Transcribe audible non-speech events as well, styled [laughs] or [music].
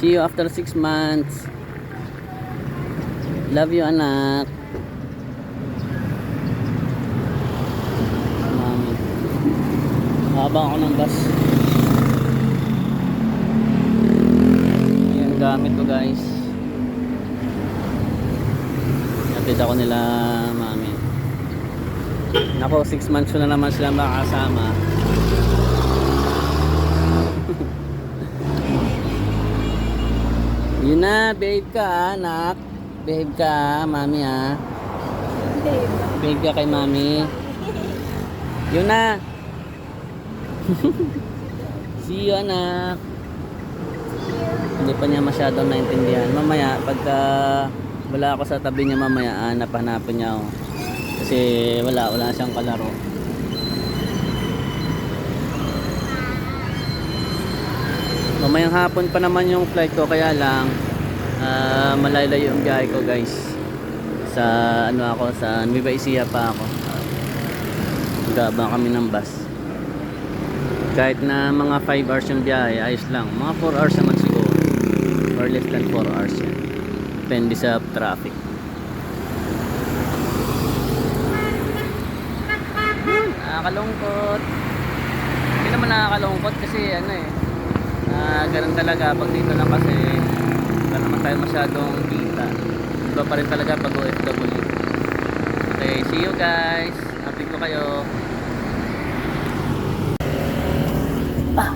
See you after 6 months. Love you, anak. Mami. Habang ako ng bus. Yan gamit ko guys. Hatid ako nila mami. Nako, 6 months na naman sila makakasama. Yun na, babe ka, anak. Babe ka, mami ha. Babe ka kay mami. Yun na. [laughs] See you, anak. Hindi pa niya masyadong naintindihan. Mamaya, pagka wala ako sa tabi niya mamaya, hanap-hanapin niya ako. Kasi wala, wala siyang kalaro. Mamayang hapon pa naman yung flight ko, kaya lang ah, malayo yung biyahe ko guys. Sa ano ako, sa Nueva Ecija pa ako. Gabang kami ng bus. Kahit na mga 5 hours yung biyahe, ayos lang. Mga 4 hours naman siguro. Or less than 4 hours yan. Depende sa traffic. Nakakalungkot. Hindi naman nakakalungkot kasi ano eh. Ah, ganun talaga pag dito lang kasi tayo masyadong kita iba pa rin talaga pag OFW okay see you guys. Update ko kayo. Ah.